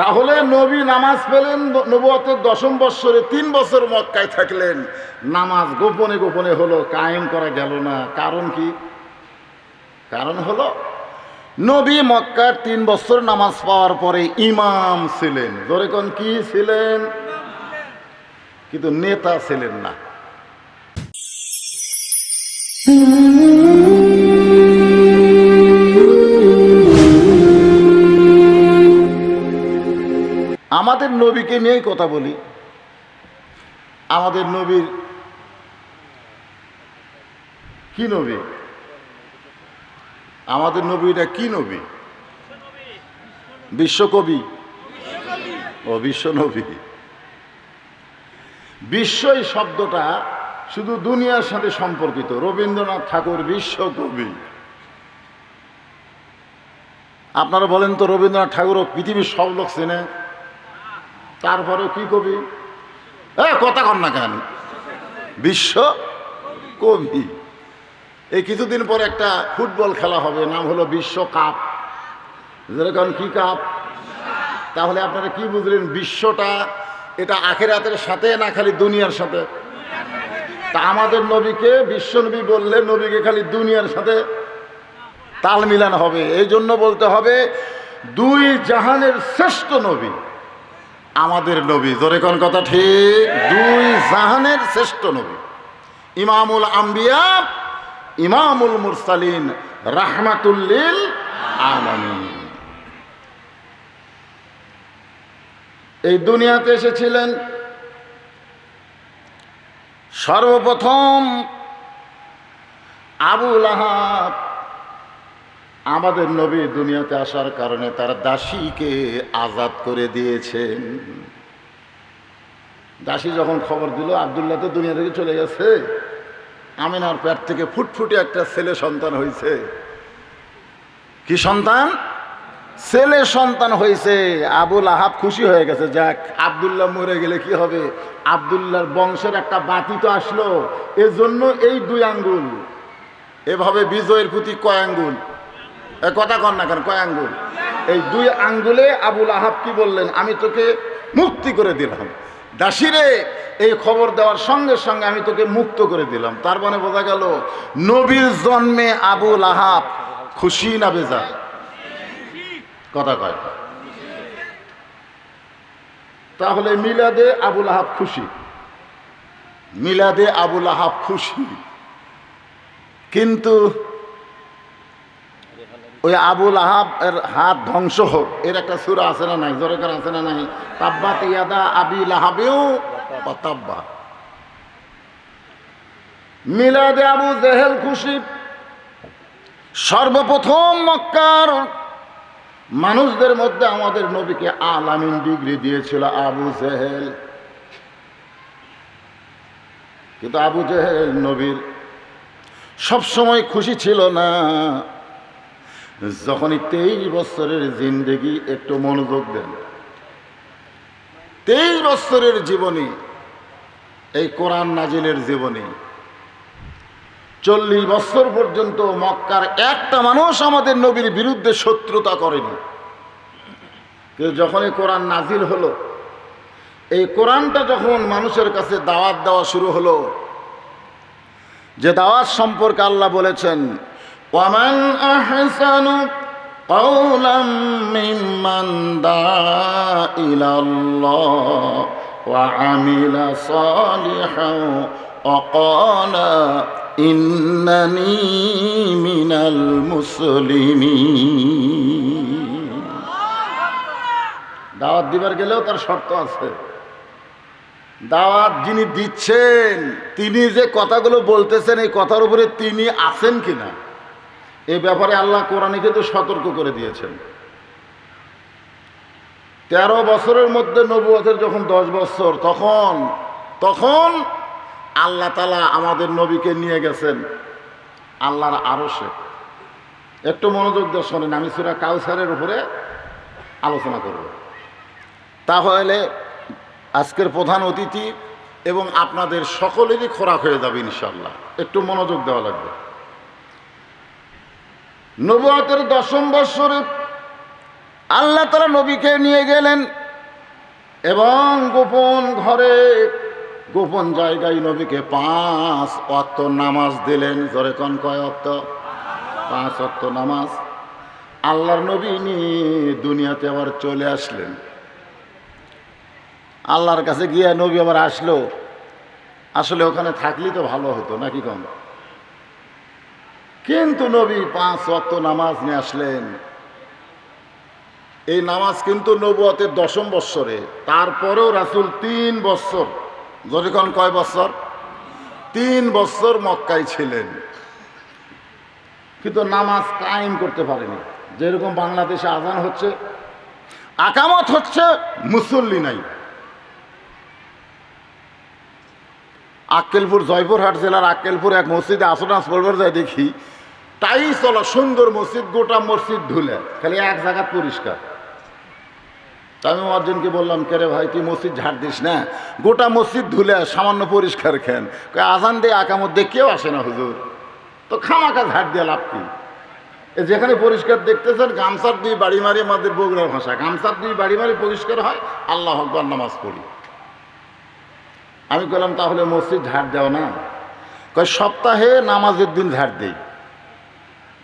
তাহলে নবী নামাজ পেলেন নবুয়তের দশম বৎসরে তিন বছর মক্কায় থাকলেন। নামাজ গোপনে গোপনে হলো, কায়েম করা গেল না। কারণ কি? কারণ হলো, নবী মক্কার তিন বছর নামাজ পাওয়ার পরে ইমাম ছিলেন। ধরে কোন কি ছিলেন? কিন্তু নেতা ছিলেন না। আমাদের নবীকে নিয়েই কথা বলি। আমাদের নবীর কি নবী? আমাদের নবীটা কি নবী? বিশ্বকবি? ও, বিশ্বনবী। বিশ্ব এই শব্দটা শুধু দুনিয়ার সাথে সম্পর্কিত। রবীন্দ্রনাথ ঠাকুর বিশ্বকবি। আপনারা বলেন তো রবীন্দ্রনাথ ঠাকুরও পৃথিবীর সব লোক চেনে? তারপরে কি কবি? এ, কথা কর না কেন? বিশ্ব কবি। এই কিছুদিন পর একটা ফুটবল খেলা হবে, নাম হলো বিশ্বকাপ যেরকম কি কাপ? তাহলে আপনারা কি বুঝলেন, বিশ্বটা এটা আখেরাতের সাথে না খালি দুনিয়ার সাথে? তা আমাদের নবীকে বিশ্বনবী বললে নবীকে খালি দুনিয়ার সাথে তাল মিলান হবে। এই জন্য বলতে হবে, দুই জাহানের শ্রেষ্ঠ নবী। আমাদের নবী। জোরে কোন কথা ঠিক? দুই জাহানের শ্রেষ্ঠ নবী। ইমামুল আম্বিয়া, ইমামুল মুরসালিন, রাহমাতুল্লিল আলামিন। এই দুনিয়াতে এসেছিলেন সর্বপ্রথম আবুল আহাব। আমাদের নবী দুনিয়াতে আসার কারণে তার দাসীকে আজাদ করে দিয়েছেন। দাসী যখন খবর দিল, আবদুল্লাহ তো দুনিয়া থেকে চলে গেছে। আমিনার পেট থেকে ফুটফুটে একটা ছেলে সন্তান হয়েছে। কি সন্তান? ছেলে সন্তান হয়েছে। আবুল আহাব খুশি হয়ে গেছে, যাক, আবদুল্লাহ মরে গেলে কি হবে? আবদুল্লাহর বংশের একটা বাতি তো আসলো। এজন্য এই দুই আঙ্গুল, এভাবে বিজয়ের প্রতি কয় আঙ্গুল? কথা কর না কেন? কয় আঙ্গুল? এই দুই আঙ্গুলে আবুল আহাব কি বললেন? আমি তোকে মুক্তি করে দিলাম। দাসিরে, এই খবর দেওয়ার সঙ্গে সঙ্গে আমি তোকে মুক্ত করে দিলাম। তার মানে বোঝা গেল, নবীর জন্মে আবুল আহাব খুশি না বেজা কথা কয়। তাহলে মিলাদে আবুল আহাব খুশি। মিলাদে আবুল আহাব খুশি। কিন্তু ওই আবুল আহাব এর হাত ধ্বংস হোক। এর একটা সুরা আছে না নাই? জোরেকার আছে না নাই? তাব্বাত ইয়াদা আবি লাহাবেও তাব্বা। মিলাদে আবু জেহেল খুশি। সর্বপ্রথম মক্কার মানুষদের মধ্যে আমাদের নবীকে আলামিন ডিগ্রি দিয়েছিল আবু জেহেল। কিন্তু আবু জেহেল নবীর সবসময় খুশি ছিল না। যখনই তেইশ বছরের জিন্দেগি একটু মনোযোগ দেন। তেইশ বছরের জীবনী, এই কোরআন নাজিলের জীবনী। চল্লিশ বছর পর্যন্ত মক্কার একটা মানুষ আমাদের নবীর বিরুদ্ধে শত্রুতা করেনি। কিন্তু যখন এই কোরআন নাজিল হলো, এই কোরআনটা যখন মানুষের কাছে দাওয়াত দেওয়া শুরু হলো, যে দাওয়াত সম্পর্কে আল্লাহ বলেছেন ওয়ামান আহসানু قولا ممن دعا إلى الله وعمل صالحا وقال إنني من المسلمين দাওয়াত দিবার গেলেও তার শর্ত আছে দাওয়াত যিনি দিচ্ছেন তিনি যে কথাগুলো বলতেছেন এই কথার উপরে তিনি আছেন কিনা এই ব্যাপারে আল্লাহ কোরআনে কিন্তু সতর্ক করে দিয়েছেন। তেরো বছরের মধ্যে নবুয়তের যখন দশ বছর, তখন তখন আল্লাহ তালা আমাদের নবীকে নিয়ে গেছেন আল্লাহর আরসে একটু মনোযোগ দিয়ে শোনেন, আমি সুরা কাউসারের উপরে আলোচনা করব। তাহলে আজকের প্রধান অতিথি এবং আপনাদের সকলেরই খোরাক হয়ে যাবে ইনশাল্লাহ একটু মনোযোগ দেওয়া লাগবে। নবুয়াতের দশম বৎসরে আল্লাহ তারা নবীকে নিয়ে গেলেন এবং গোপন ঘরে, গোপন জায়গায় নবীকে পাঁচ অক্ত নামাজ দিলেন। জোরে কন, কয় অক্ত পাঁচ অক্ত নামাজ। আল্লাহর নবী নিয়ে দুনিয়াতে আবার চলে আসলেন। আল্লাহর কাছে গিয়ে নবী আবার আসলো। আসলে ওখানে থাকলেই তো ভালো হতো, নাকি কম কিন্তু নবী পাঁচ অক্ত নামাজ নিয়ে আসলেন। এই নামাজ কিন্তু নবুয়তের দশম বৎসরে, তারপরেও রাসুল তিন বৎসর যখন কয় বৎসর? তিন বৎসর মক্কায় ছিলেন। কিন্তু নামাজ কায়েম করতে পারেনি। যেরকম বাংলাদেশে আজান হচ্ছে, আকামত হচ্ছে, মুসল্লি নাই। আক্কেলপুর, জয়পুরহাট জেলার আক্কেলপুর এক মসজিদে আসনাস পড়বার যায় দেখি, তাই চলো সুন্দর মসজিদ, গোটা মসজিদ ধুলে, খালি এক জায়গা পরিষ্কার। আমি অর্জনকে বললাম, কে রে ভাই, তুই মসজিদ ঝাড় দিস না? গোটা মসজিদ ধুলে সামান্য পরিষ্কার খেন। আজান দিয়ে আকামত দিয়ে কেউ আসে না হুজুর। তো খামাকা ঝাড় দিয়ে লাভ কি? যেখানে পরিষ্কার দেখতেছেন, গামছার দুই বাড়ি মারি আমাদের বগুড়ার ভাষা। গামছার দুই বাড়ি মারি পরিষ্কার হয়, আল্লাহ আকবর নামাজ পড়ি। আমি বললাম তাহলে মসজিদ ঝাড় দেও না। কয়, সপ্তাহে নামাজের দিন ঝাড় দেই।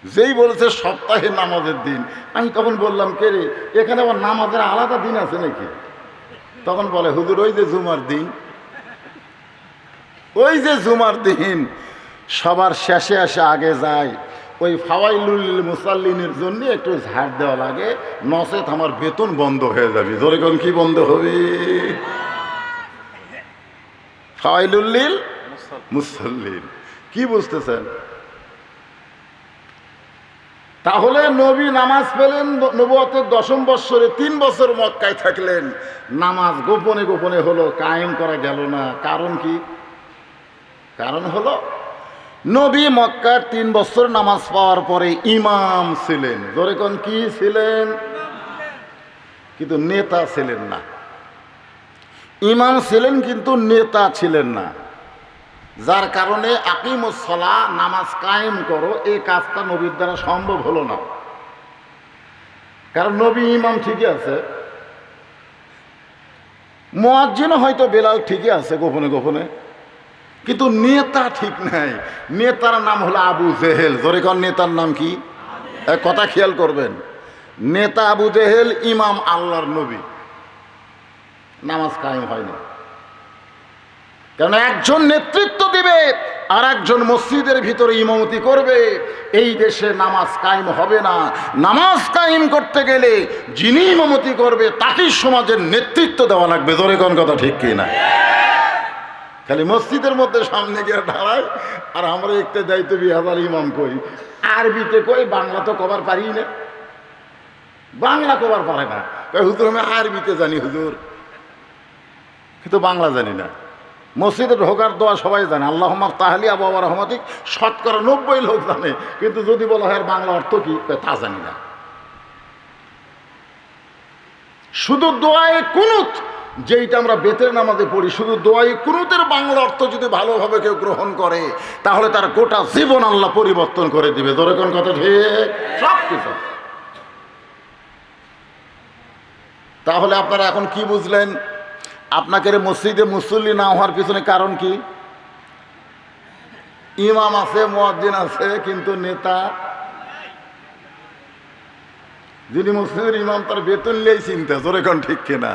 যেই বলেছে, সপ্তাহে নামাজের দিন। আমি তখন বললাম, কে রে, এখানে আবার নামাজের আলাদা দিন আছে নাকি? তখন বলে, হুজুর, ওই যে জুমার দিন। ওই যে জুমার দিন, সবার শেষে এসে আগে যায়। ওই ফাওয়াইলুল মুসাল্লিনের জন্য একটু ঝাড় দেওয়া লাগে, নচেত আমার বেতন বন্ধ হয়ে যাবে। ধরে কি বন্ধ হবে? ফাওয়াইলুল্লিল মুসাল্লিন। কি বুঝতেছেন? তাহলে নবী নামাজ পেলেন নবতের দশম বৎসরে তিন বছর মক্কায় থাকলেন। নামাজ গোপনে গোপনে হলো, কায়েম করা গেল না। কারণ কি? কারণ হলো, নবী মক্কার তিন বছর নামাজ পাওয়ার পরে ইমাম ছিলেন। কোন কি ছিলেন? কিন্তু নেতা ছিলেন না। ইমাম ছিলেন কিন্তু নেতা ছিলেন না। যার কারণে আকিমুসলা নামাজ কায়েম করো, এই কাজটা নবীর দ্বারা সম্ভব হলো না। কারণ নবী ইমাম ঠিকই আছে। মোয়াজ্জিনও হয়তো বেলাল ঠিকই আছে গোপনে গোপনে, কিন্তু নেতা ঠিক নাই। নেতার নাম হলো আবু জেহেল। জোরে কন, নেতার নাম কি? কথা খেয়াল করবেন। নেতা আবু জেহেল ইমাম আল্লাহর নবী। নামাজ কায়েম হয়নি। কারণ একজন নেতৃত্ব দিবে আর একজন মসজিদের ভিতরে ইমামতি করবে। এই দেশে নামাজ কায়েম হবে না। নামাজ কায়েম করতে গেলে যিনি ইমামতি করবে, তাকেই সমাজের নেতৃত্ব দেওয়া লাগবে। ধরে কোন কথা ঠিক কি না? খালি মসজিদের মধ্যে সামনে গিয়ে দাঁড়ায়, আর আমরা একটা দায়িত্ব বিহাজার ইমাম করি। আরবিতে কই, বাংলা তো কবার পারি না। বাংলা কবার পারে না। হুজুর, আমি আরবিতে জানি, হুজুর। কিন্তু বাংলা জানি না। মসজিদে ঢোকার দোয়া সবাই জানে। আল্লাহ তাহলি আবু আবার রহমতিক শতকরা নব্বই লোক জানে। কিন্তু যদি বলা হয় বাংলা অর্থ কি, তা জানি না। শুধু দোয়ায় কুনুত, যেইটা আমরা বেতের নামাজে পড়ি, শুধু দোয়াই কুনুতের বাংলা অর্থ যদি ভালোভাবে কেউ গ্রহণ করে, তাহলে তার গোটা জীবন আল্লাহ পরিবর্তন করে দিবে। ধরে কোন কথা ঠিক? সব কিছু। তাহলে আপনারা এখন কি বুঝলেন? আপনাকে মসজিদে মুসল্লি না হওয়ার পিছনে কারণ কি? ইমাম আছে, মোয়াজ্জিন আছে, কিন্তু নেতা যিনি মুসলিমের ইমাম, তার বেতন নিয়েই চিন্তা, জোরে কোন ঠিক কিনা?